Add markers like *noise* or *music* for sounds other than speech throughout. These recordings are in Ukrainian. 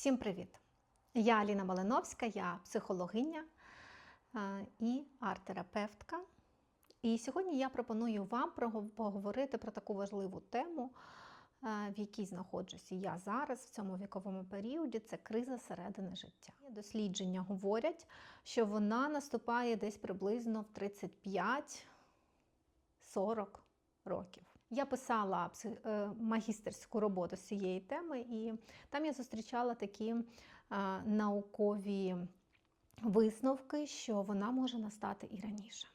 Всім привіт! Я Аліна Малиновська, я психологиня е, і арт-терапевтка. І сьогодні я пропоную вам поговорити про таку важливу тему, е, в якій знаходжуся я зараз в цьому віковому періоді. Це криза середини життя. Дослідження говорять, що вона наступає десь приблизно в 35-40 років. Я писала е, магістерську роботу з цієї теми, і там я зустрічала такі е, наукові висновки, що вона може настати і раніше.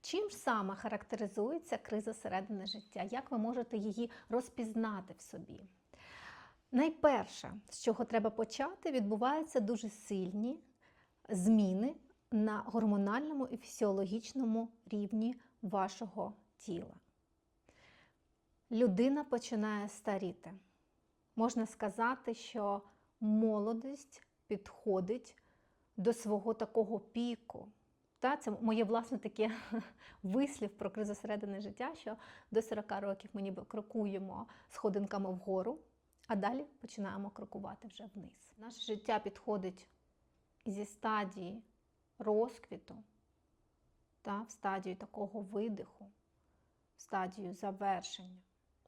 Чим ж саме характеризується криза середини життя? Як ви можете її розпізнати в собі? Найперше, з чого треба почати, відбуваються дуже сильні зміни на гормональному і фізіологічному рівні вашого тіла. Людина починає старіти. Можна сказати, що молодість підходить до свого такого піку. Та, це моє власне таке *laughs* вислів про кризу середини життя, що до 40 років ми ніби крокуємо сходинками вгору, а далі починаємо крокувати вже вниз. Наше життя підходить зі стадії розквіту, та, в стадію такого видиху, в стадію завершення.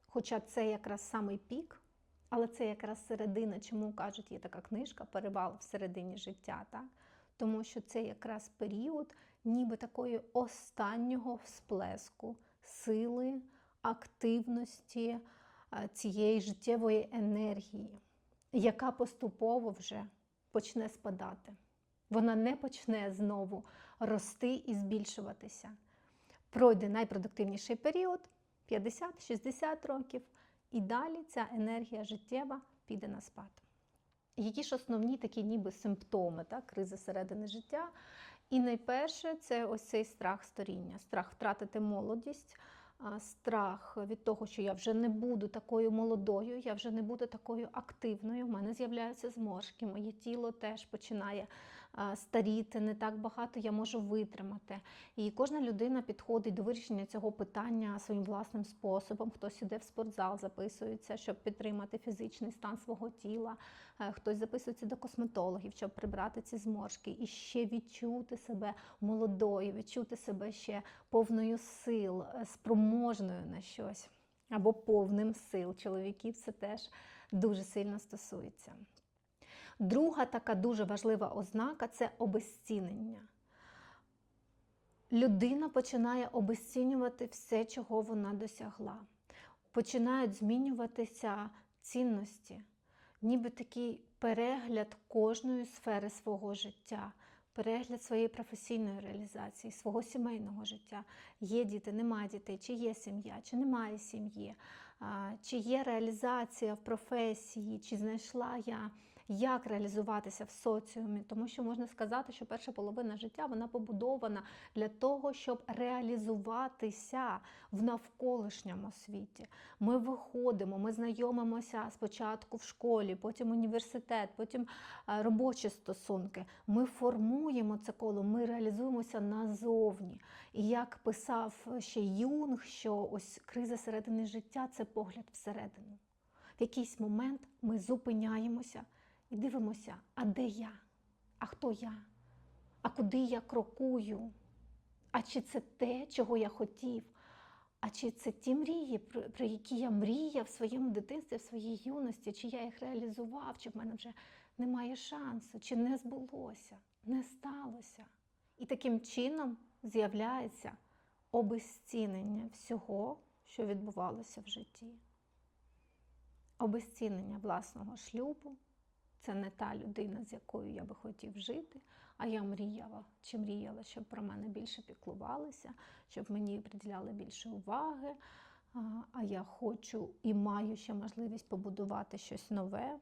Хоча це якраз самий пік, але це якраз середина, чому кажуть, є така книжка Перевал в середині життя. Так? Тому що це якраз період ніби такої останнього всплеску сили, активності е, цієї життєвої енергії, яка поступово вже почне спадати. Вона не почне знову рости і збільшуватися. Пройде найпродуктивніший період 50-60 років, і далі ця енергія життєва піде на спад. Які ж основні такі ніби симптоми так, кризи середини життя? І найперше це ось цей страх старіння, страх втратити молодість, страх від того, що я вже не буду такою молодою, я вже не буду такою активною. У мене з'являються зморшки, моє тіло теж починає старіти, не так багато я можу витримати. І кожна людина підходить до вирішення цього питання своїм власним способом. Хтось іде в спортзал, записується, щоб підтримати фізичний стан свого тіла. Е, Хтось записується до косметологів, щоб прибрати ці зморшки і ще відчути себе молодою, відчути себе ще повною сил, е, спроможною на щось або повним сил. Чоловіків це теж дуже сильно стосується. Друга така дуже важлива ознака це обезцінення. Людина починає обезцінювати все, чого вона досягла. Починають змінюватися цінності, ніби такий перегляд кожної сфери свого життя, перегляд своєї професійної реалізації, свого сімейного життя. Є діти, немає дітей, чи є сім'я, чи немає сім'ї, чи є реалізація в професії, чи знайшла я. Як реалізуватися в соціумі, тому що можна сказати, що перша половина життя вона побудована для того, щоб реалізуватися в навколишньому світі. Ми виходимо, ми знайомимося спочатку в школі, потім університет, потім е, робочі стосунки. Ми формуємо це коло, ми реалізуємося назовні. І як писав ще Юнг, що ось криза середини життя це погляд всередину. В якийсь момент ми зупиняємося і дивимося, а де я? А хто я? А куди я крокую? А чи це те, чого я хотів? А чи це ті мрії, про, які я мріяв в своєму дитинстві, в своїй юності, чи я їх реалізував, чи в мене вже немає шансу, чи не збулося, не сталося? І таким чином з'являється обезцінення всього, що відбувалося в житті. Обезцінення власного шлюбу це не та людина, з якою я би хотів жити, а я мріяла чи мріяла, щоб про мене більше піклувалися, щоб мені приділяли більше уваги. А, я хочу і маю ще можливість побудувати щось нове.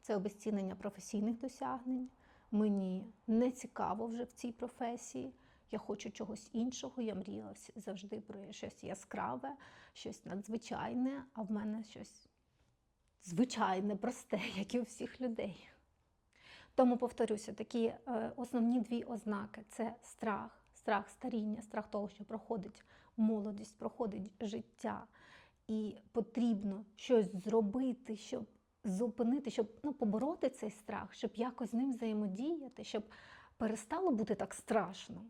Це обезцінення професійних досягнень. Мені не цікаво вже в цій професії. Я хочу чогось іншого. Я мріяла завжди про щось яскраве, щось надзвичайне, а в мене щось звичайне, просте, *laughs* як і у всіх людей. Тому повторюся, такі е, основні дві ознаки це страх, страх старіння, страх того, що проходить молодість, проходить життя, і потрібно щось зробити, щоб зупинити, щоб ну, побороти цей страх, щоб якось з ним взаємодіяти, щоб перестало бути так страшно.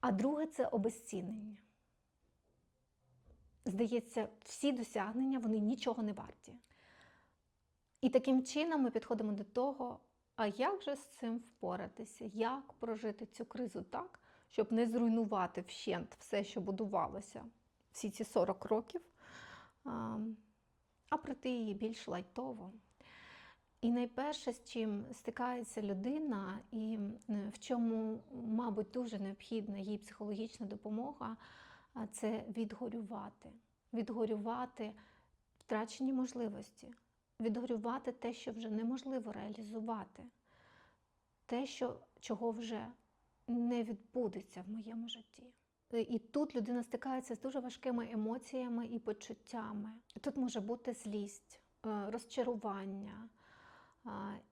А друге це обезцінення. Здається, всі досягнення вони нічого не варті. І таким чином ми підходимо до того, а як же з цим впоратися? Як прожити цю кризу так, щоб не зруйнувати вщент все, що будувалося всі ці 40 років, а, пройти її більш лайтово. І найперше, з чим стикається людина, і в чому, мабуть, дуже необхідна їй психологічна допомога, це відгорювати. Відгорювати втрачені можливості, відгорювати те, що вже неможливо реалізувати, те, що, чого вже не відбудеться в моєму житті. І тут людина стикається з дуже важкими емоціями і почуттями. Тут може бути злість, е, розчарування.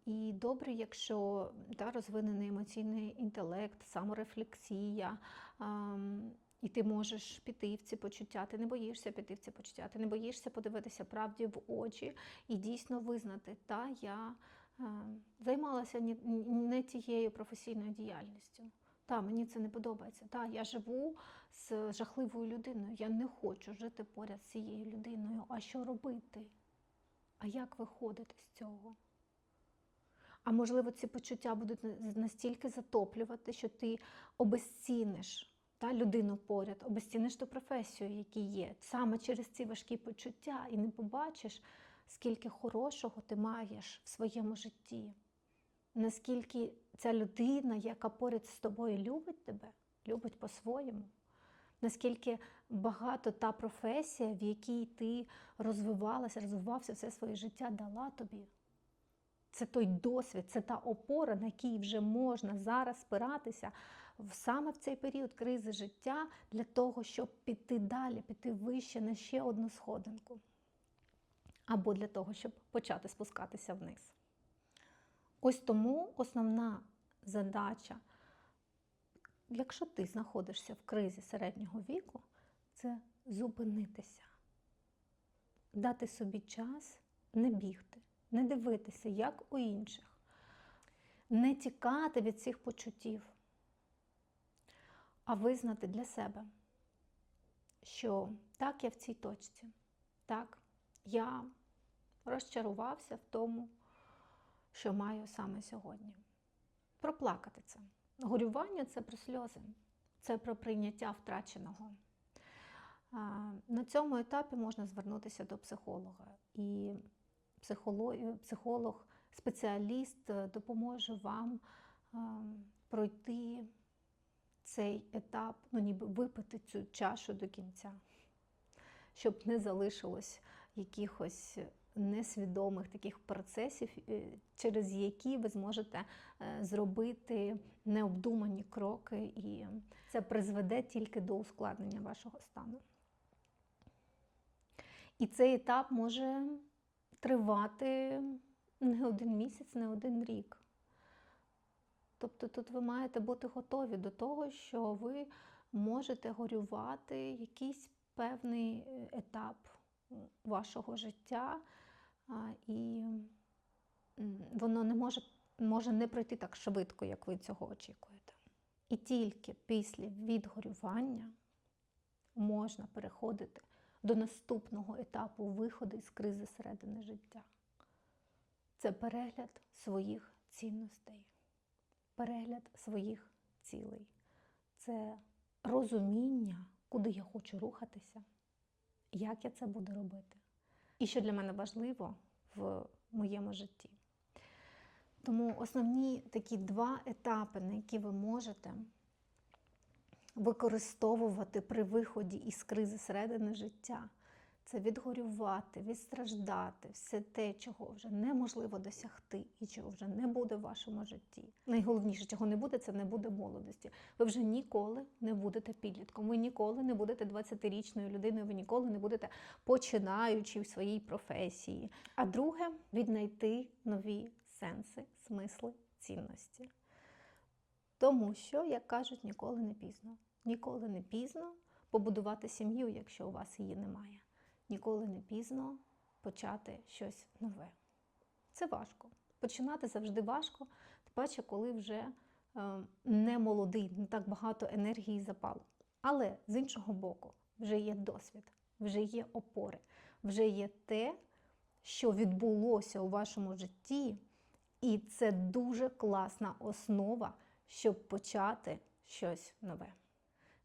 І добре, якщо да, розвинений емоційний інтелект, саморефлексія, і ти можеш піти в ці почуття, ти не боїшся піти в ці почуття, ти не боїшся подивитися правді в очі і дійсно визнати, та я займалася не тією професійною діяльністю. Та, мені це не подобається. Та, я живу з жахливою людиною. Я не хочу жити поряд з цією людиною. А що робити? А як виходити з цього? А можливо, ці почуття будуть настільки затоплювати, що ти обезціниш та, людину поряд, обезціниш ту професію, яка є, саме через ці важкі почуття, і не побачиш, скільки хорошого ти маєш в своєму житті, наскільки ця людина, яка поряд з тобою любить тебе, любить по-своєму. Наскільки багато та професія, в якій ти розвивалася, розвивався все своє життя, дала тобі. Це той досвід, це та опора, на якій вже можна зараз спиратися саме в цей період кризи життя для того, щоб піти далі, піти вище на ще одну сходинку. Або для того, щоб почати спускатися вниз. Ось тому основна задача, якщо ти знаходишся в кризі середнього віку, це зупинитися, дати собі час не бігти не дивитися, як у інших, не тікати від цих почуттів, а визнати для себе, що так я в цій точці, так, я розчарувався в тому, що маю саме сьогодні. Проплакати це. Горювання це про сльози, це про прийняття втраченого. На цьому етапі можна звернутися до психолога. І психолог, спеціаліст допоможе вам е, пройти цей етап, ну ніби випити цю чашу до кінця, щоб не залишилось якихось несвідомих таких процесів, е, через які ви зможете зробити необдумані кроки, і це призведе тільки до ускладнення вашого стану. І цей етап може тривати не один місяць, не один рік. Тобто тут ви маєте бути готові до того, що ви можете горювати якийсь певний е, етап вашого життя, і воно не може, може не пройти так швидко, як ви цього очікуєте. І тільки після відгорювання можна переходити до наступного етапу виходу із кризи середини життя. Це перегляд своїх цінностей, перегляд своїх цілей. Це розуміння, куди я хочу рухатися, як я це буду робити. І що для мене важливо в моєму житті. Тому основні такі два етапи, на які ви можете використовувати при виході із кризи середини життя. Це відгорювати, відстраждати, все те, чого вже неможливо досягти і чого вже не буде в вашому житті. Найголовніше, чого не буде, це не буде молодості. Ви вже ніколи не будете підлітком, ви ніколи не будете 20-річною людиною, ви ніколи не будете починаючи в своїй професії. А друге віднайти нові сенси, смисли, цінності. Тому що, як кажуть, ніколи не пізно. Ніколи не пізно побудувати сім'ю, якщо у вас її немає. Ніколи не пізно почати щось нове. Це важко. Починати завжди важко, тим паче, коли вже е, не молодий, не так багато енергії запалу. Але з іншого боку, вже є досвід, вже є опори, вже є те, що відбулося у вашому житті, і це дуже класна основа, щоб почати щось нове.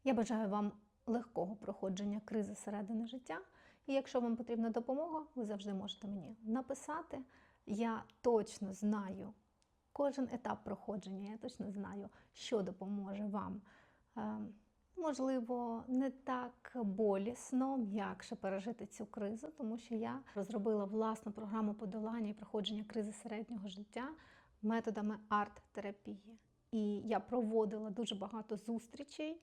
Я бажаю вам легкого проходження кризи середини життя. І якщо вам потрібна допомога, ви завжди можете мені написати. Я точно знаю кожен етап проходження, я точно знаю, що допоможе вам. Е, Можливо, не так болісно, м'якше пережити цю кризу, тому що я розробила власну програму подолання і проходження кризи середнього життя методами арт-терапії. І я проводила дуже багато зустрічей.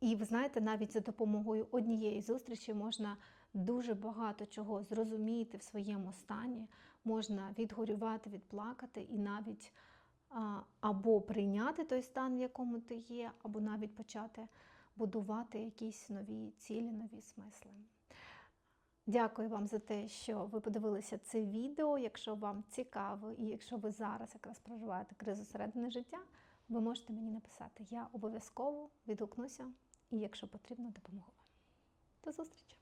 І ви знаєте, навіть за допомогою однієї зустрічі можна дуже багато чого зрозуміти в своєму стані, можна відгорювати, відплакати і навіть або прийняти той стан, в якому ти є, або навіть почати будувати якісь нові цілі, нові смисли. Дякую вам за те, що ви подивилися це відео. Якщо вам цікаво, і якщо ви зараз якраз проживаєте кризу середини життя, ви можете мені написати. Я обов'язково відгукнуся і, якщо потрібно, допомогу вам. До зустрічі!